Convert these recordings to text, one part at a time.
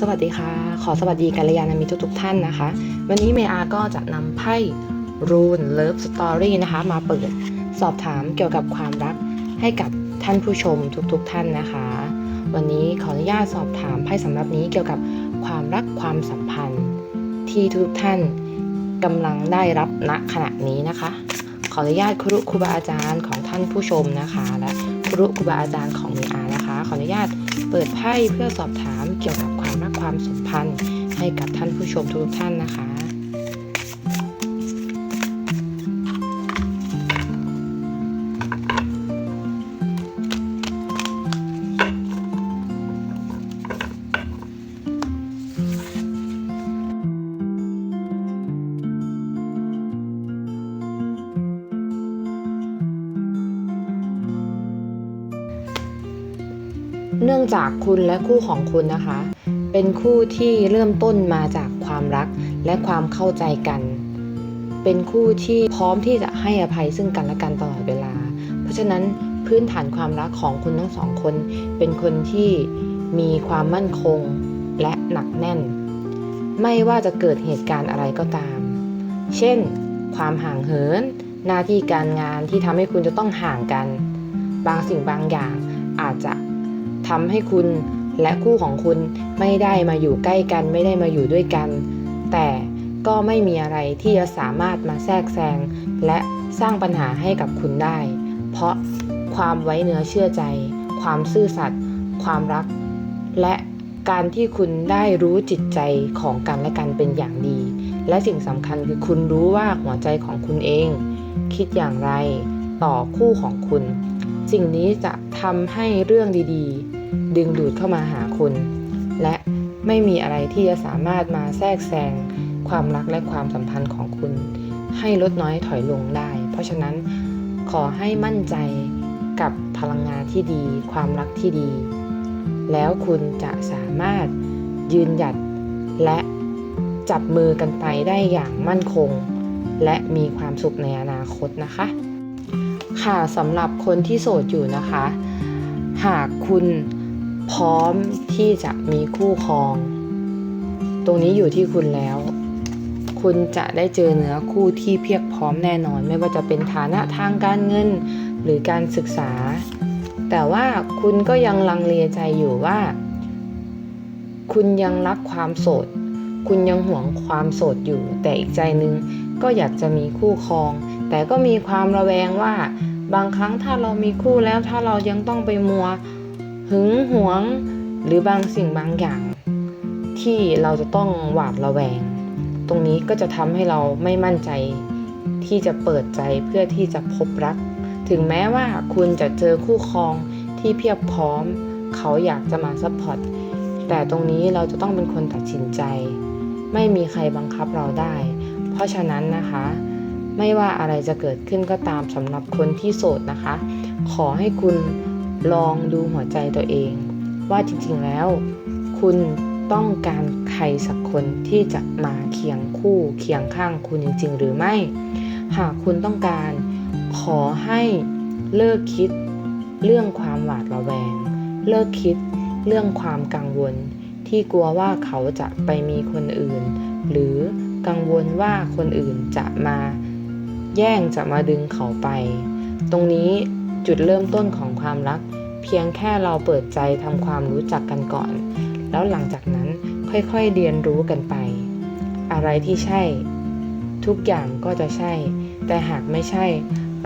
สวัสดีค่ะ ขอสวัสดีกัลยาณมิตรทุกท่านนะคะ วันนี้เมอาก็จะนำไพ่รูนเลิฟสตอรี่นะคะ มาเปิดสอบถามเกี่ยวกับความรักให้กับท่านผู้ชมทุกๆท่านนะคะ วันนี้ขออนุญาตสอบถามไพ่สำหรับนี้เกี่ยวกับความรักความสัมพันธ์ที่ทุกท่านกำลังได้รับณขณะนี้นะคะ ขออนุญาตครุครูบาอาจารย์ของท่านผู้ชมนะคะ และครุครูบาอาจารย์ของเมอานะคะ ขออนุญาต เปิดไพ่เพื่อสอบถามเกี่ยวกับความรักความสัมพันธ์ให้กับท่านผู้ชมทุกท่านนะคะ เนื่องจากคุณและคู่ของคุณนะคะ เป็นคู่ที่เริ่มต้นมาจากความรักและความเข้าใจกัน เป็นคู่ที่พร้อมที่จะให้อภัยซึ่งกันและกันตลอดเวลา เพราะฉะนั้นพื้นฐานความรักของคุณทั้งสองคน เป็นคนที่มีความมั่นคงและหนักแน่น ไม่ว่าจะเกิดเหตุการณ์อะไรก็ตาม เช่น ความห่างเหิน หน้าที่การงานที่ทำให้คุณจะต้องห่างกัน บางสิ่งบางอย่างอาจจะ ทำให้คุณและคู่ของคุณไม่ได้มาอยู่ใกล้กัน ไม่ได้มาอยู่ด้วยกัน แต่ก็ไม่มีอะไรที่จะสามารถมาแทรกแซงและสร้างปัญหาให้กับคุณได้ เพราะความไว้เนื้อเชื่อใจ ความซื่อสัตย์ความรัก และการที่คุณได้รู้จิตใจของกันและกันเป็นอย่างดี และสิ่งสำคัญคือคุณรู้ว่าหัวใจของคุณเอง คิดอย่างไรต่อคู่ของคุณ สิ่งนี้จะทำให้เรื่องดีๆ ดึงดูดเข้ามาหาคุณ และไม่มีอะไรที่จะสามารถมาแทรกแซงความรักและความสัมพันธ์ของคุณ ให้ลดน้อยถอยลงได้ เพราะฉะนั้นขอให้มั่นใจกับพลังงานที่ดี ความรักที่ดี แล้วคุณจะสามารถยืนหยัดและจับมือกันไปได้อย่างมั่นคง และมีความสุขในอนาคตนะคะ ค่ะสำหรับคนที่โสดอยู่นะคะ หากคุณ พร้อมที่จะมีคู่ครอง ตรงนี้อยู่ที่คุณแล้ว คุณจะได้เจอเนื้อคู่ที่เพียบพร้อมแน่นอน ไม่ว่าจะเป็นฐานะทางการเงินหรือการศึกษา แต่ว่าคุณก็ยังลังเลใจอยู่ว่า คุณยังรักความโสด คุณยังหวงความโสดอยู่ แต่อีกใจนึงก็อยากจะมีคู่ครอง แต่ก็มีความระแวงว่าบางครั้งถ้าเรามีคู่แล้วถ้าเรายังต้องไปมัว หึงหวง หรือบางสิ่งบางอย่าง ที่เราจะต้องหวาดระแวง ตรงนี้ก็จะทำให้เราไม่มั่นใจ ที่จะเปิดใจเพื่อที่จะพบรัก ถึงแม้ว่าคุณจะเจอคู่ครองที่เพียบพร้อม เขาอยากจะมาซัพพอร์ตแต่ตรงนี้เราจะต้องเป็นคนตัดสินใจ ไม่มีใครบังคับเราได้ เพราะฉะนั้นนะคะ ไม่ว่าอะไรจะเกิดขึ้นก็ตามสำหรับคนที่โสดนะคะ ขอให้คุณ ลองดูหัวใจตัวเอง ว่าจริงๆแล้ว คุณต้องการใครสักคนที่จะมาเคียงคู่เคียงข้างคุณจริง ๆ หรือไม่ หากคุณต้องการขอให้เลิกคิดเรื่องความหวาดระแวง เลิกคิดเรื่องความกังวล ที่กลัวว่าเขาจะไปมีคนอื่น หรือกังวลว่าคนอื่นจะมาแย่งจะมาดึงเขาไป ตรงนี้ จุดเริ่มต้นของความรัก เพียงแค่เราเปิดใจทำความรู้จักกันก่อน แล้วหลังจากนั้นค่อยๆเรียนรู้กันไป อะไรที่ใช่ ทุกอย่างก็จะใช่ แต่หากไม่ใช่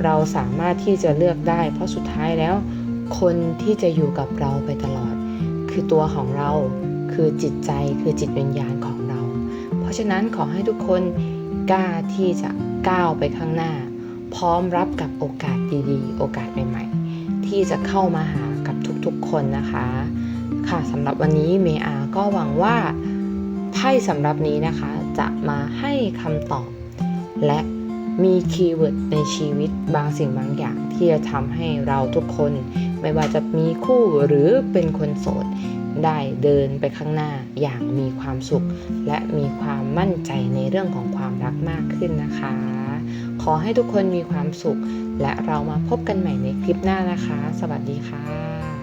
เราสามารถที่จะเลือกได้ เพราะสุดท้ายแล้ว คนที่จะอยู่กับเราไปตลอด คือตัวของเราคือจิตใจคือจิตวิญญาณของเรา เพราะฉะนั้นขอให้ทุกคนกล้าที่จะก้าวไปข้างหน้า พร้อมรับกับโอกาสดีๆ โอกาสใหม่ๆ ที่จะเข้ามาหากับทุกๆคนนะคะ ค่ะสำหรับวันนี้เมอาก็หวังว่าไพ่สำหรับนี้นะคะ จะมาให้คำตอบ และมีคีย์เวิร์ดในชีวิตบางสิ่งบางอย่าง ที่จะทำให้เราทุกคน ไม่ว่าจะมีคู่หรือเป็นคนโสด ได้เดินไปข้างหน้าอย่างมีความสุข และมีความมั่นใจในเรื่องของความรักมากขึ้นนะคะ อให้ทุกคนมีความสุข และเรามาพบกันใหม่ในคลิปหน้านะคะ สวัสดีค่ะ